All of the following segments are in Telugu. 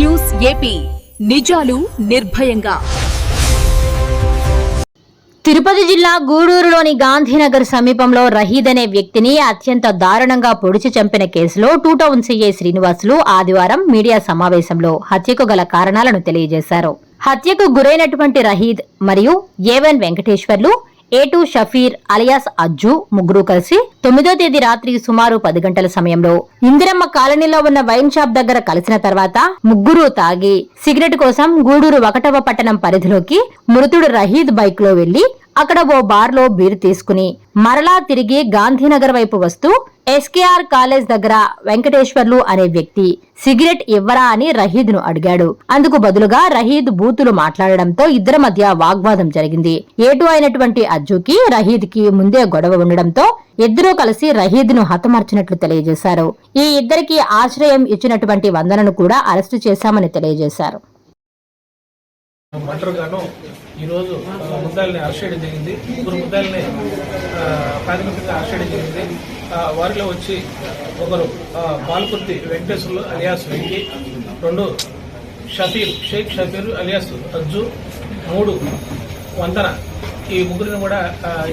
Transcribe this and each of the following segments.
News AP. నిజాలు నిర్భయంగా. తిరుపతి జిల్లా గూడూరులోని గాంధీనగర్ సమీపంలో రహీద్ అనే వ్యక్తిని అత్యంత దారుణంగా పొడిచి చంపిన కేసులో టూ టౌన్ సీఐ శ్రీనివాసులు ఆదివారం మీడియా సమావేశంలో హత్యకు గల కారణాలను తెలియజేశారు. హత్యకు గురైనటువంటి రహీద్ మరియు ఏవన్ వెంకటేశ్వర్లు ఏటు షఫీర్ అలియాస్ అజ్జు ముగ్గురు కలిసి తొమ్మిదో తేదీ రాత్రి సుమారు పది గంటల సమయంలో ఇందిరమ్మ కాలనీలో ఉన్న వైన్ షాప్ దగ్గర కలిసిన తర్వాత ముగ్గురు తాగి సిగరెట్ కోసం గూడూరు ఒకటవ పట్టణం పరిధిలోకి మృతుడు రహీద్ బైక్లో వెళ్ళి అక్కడ ఓ బార్లో బీరు బీర్ తీసుకుని మరలా తిరిగి గాంధీనగర్ వైపు వస్తూ ఎస్కేఆర్ కాలేజ్ దగ్గర వెంకటేశ్వర్లు అనే వ్యక్తి సిగరెట్ ఇవ్వరా అని రహీద్ను అడిగాడు. అందుకు బదులుగా రహీద్ బూతులు మాట్లాడడంతో ఇద్దరి మధ్య వాగ్వాదం జరిగింది. ఏటు అయినటువంటి అజ్జుకి రహీద్కి ముందే గొడవ ఉండడంతో ఇద్దరూ కలిసి రహీద్ను హతమార్చినట్లు తెలియజేశారు. ఈ ఇద్దరికి ఆశ్రయం ఇచ్చినటువంటి వందనను కూడా అరెస్టు చేశామని తెలియజేశారు. ఈరోజు ముద్దాలని ముద్దాయిల్ని అరెస్ట్ చేయడం జరిగింది. ముగ్గురు ముద్దాయిల్ని ప్రాథమికంగా అరెస్ట్ చేయడం జరిగింది. వారిలో వచ్చి ఒకరు ఆ, పాల్కుర్తి వెంకటేశ్వర్లు అలియాస్ వెంకి రెండు షఫీర్ షేక్ షఫీర్ అలియాస్ అజ్జు మూడు వంతన. ఈ ముగ్గురిని కూడా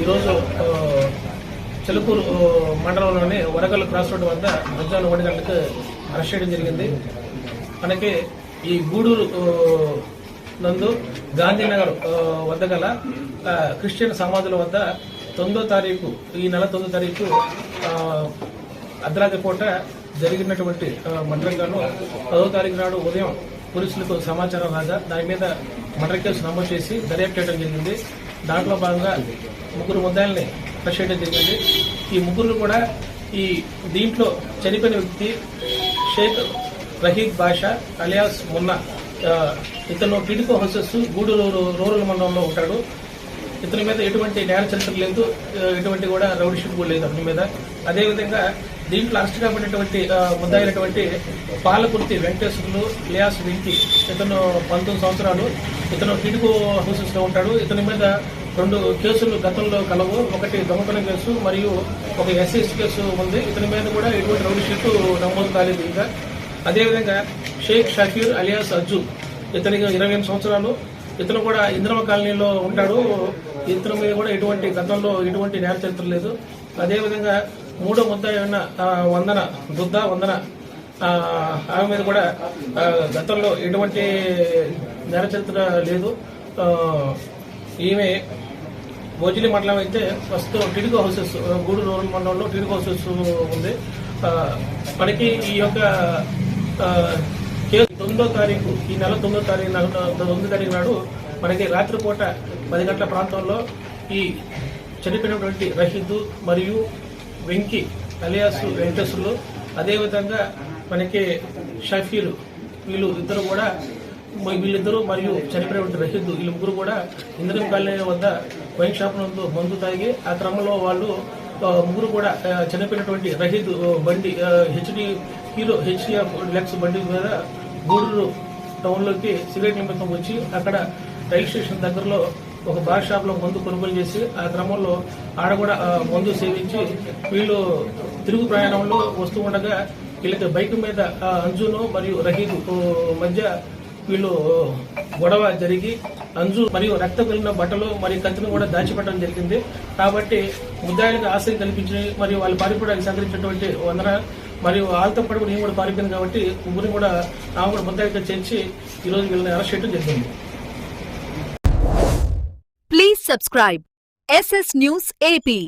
ఈరోజు చెలుకూరు చిలుకూరు మండలంలోని వరగల్ క్రాస్ రోడ్ వద్ద మధ్యాహ్నం ఒకటి గంటలకు అరెస్ట్ చేయడం జరిగింది. మనకి ఈ గూడూరు నందు గాంధీనగర్ వద్ద గల క్రిస్టియన్ సమాధుల వద్ద తొమ్మిదో తారీఖు ఈ నెల తొమ్మిదో తారీఖు అర్ధరాత్రి పూట జరిగినటువంటి మండలంగాను పదో తారీఖు నాడు ఉదయం పోలీసులకు సమాచారం రాగా దాని మీద మర్డర్ కేసు నమోదు చేసి దర్యాప్తు చేయడం జరిగింది. దాంట్లో భాగంగా ముగ్గురు ముద్దాయిల్ని అరెస్ట్ చేయడం జరిగింది. ఈ ముగ్గురు కూడా ఈ దీంట్లో చనిపోయిన వ్యక్తి షేక్ రహీద్ బాషా అలియాస్ మున్నా ఇతను పిడికో హౌసెస్ గూడూరు రూరల్ మండలంలో ఉంటాడు. ఇతని మీద ఎటువంటి నేర చరిత్ర లేదు. ఎటువంటి కూడా రౌడీషిప్ షీట్ కూడా లేదు అతని మీద. అదేవిధంగా దీంట్లో అరెస్ట్ కాబడినటువంటి ఆ, ముద్దాయినటువంటి పాలకుర్తి వెంకటేశ్వరులు లియాస్ వెంకి ఇతను పంతొమ్మిది సంవత్సరాలు ఇతను టిడికో హౌసెస్లో ఉంటాడు. ఇతని మీద రెండు కేసులు గతంలో కలవు. ఒకటి దొంగతనం కేసు మరియు ఒక ఎస్ఎస్ కేసు ఉంది. ఇతని మీద కూడా ఎటువంటి రౌడీషిప్ షీట్ నమోదు కాలేదు ఇంకా. అదేవిధంగా షేక్ షకీర్ అలియాస్ అజ్జు ఇతనికి ఇరవై ఎనిమిది సంవత్సరాలు. ఇతను కూడా ఇంద్రమ కాలనీలో ఉంటాడు. ఇతని మీద కూడా ఎటువంటి గతంలో ఎటువంటి నేర చరిత్ర లేదు. అదేవిధంగా మూడో ముద్ద వందన బుద్ధ వందన ఆమె మీద కూడా గతంలో ఎటువంటి నేర చరిత్ర లేదు. ఈమె భోజలి మండలం అయితే ప్రస్తుతం టిడికో హౌసెస్ గూడూరు రూరల్ మండలంలో టిడికో హౌసెస్ ఉంది. మనకి ఈ యొక్క తొమ్మిదో తారీఖు ఈ నెల తొమ్మిదో తారీఖు నాడు- తొమ్మిదో తారీఖు నాడు మనకి రాత్రిపూట పది గంటల ప్రాంతంలో ఈ చనిపోయినటువంటి రహీద్ మరియు వెంకి అలియాస్ వెంకటేశ్వర్లు అదేవిధంగా మనకి షఫీలు వీళ్ళు ఇద్దరు కూడా వీళ్ళిద్దరూ మరియు చనిపోయినటువంటి రహీద్ వీళ్ళు ముగ్గురు కూడా ఇంద్రం కాలనీ వద్ద వైన్ షాప్ నందు మందు తాగి ఆ క్రమంలో వాళ్ళు ముగ్గురు కూడా చనిపోయినటువంటి రహీద్ బండి హెచ్డి హీరో హెచ్డిఎఫ్ లెక్స్ బండి మీద గూడూరు టౌన్లోకి సిగరెట్ నిమిత్తం వచ్చి అక్కడ రైల్ స్టేషన్ దగ్గరలో ఒక బార్ షాప్లో మందు కొనుగోలు చేసి ఆ క్రమంలో ఆడ కూడా మందు సేవించి వీళ్ళు తిరుగు ప్రయాణంలో వస్తూ ఉండగా వీళ్ళకి బైక్ మీద అంజును మరియు రహీద్ మధ్య వీళ్ళు గొడవ జరిగి అంజు మరియు రక్తం కలిగిన బట్టలు మరియు కత్తిని కూడా దాచిపెట్టడం జరిగింది. కాబట్టి ముద్దాయిలకు ఆశ్రయం కల్పించి మరియు వాళ్ళు పారిపోవడానికి సహకరించినటువంటి వందన మరియు వాళ్ళతో పాటు కూడా నేను కూడా పారిపోయింది కాబట్టి ముగ్గురిని కూడా ఆమె కూడా ముద్దాయితో చేర్చి ఈ రోజు వీళ్ళని అరెస్ట్ చేయడం జరిగింది. Please subscribe SS news AP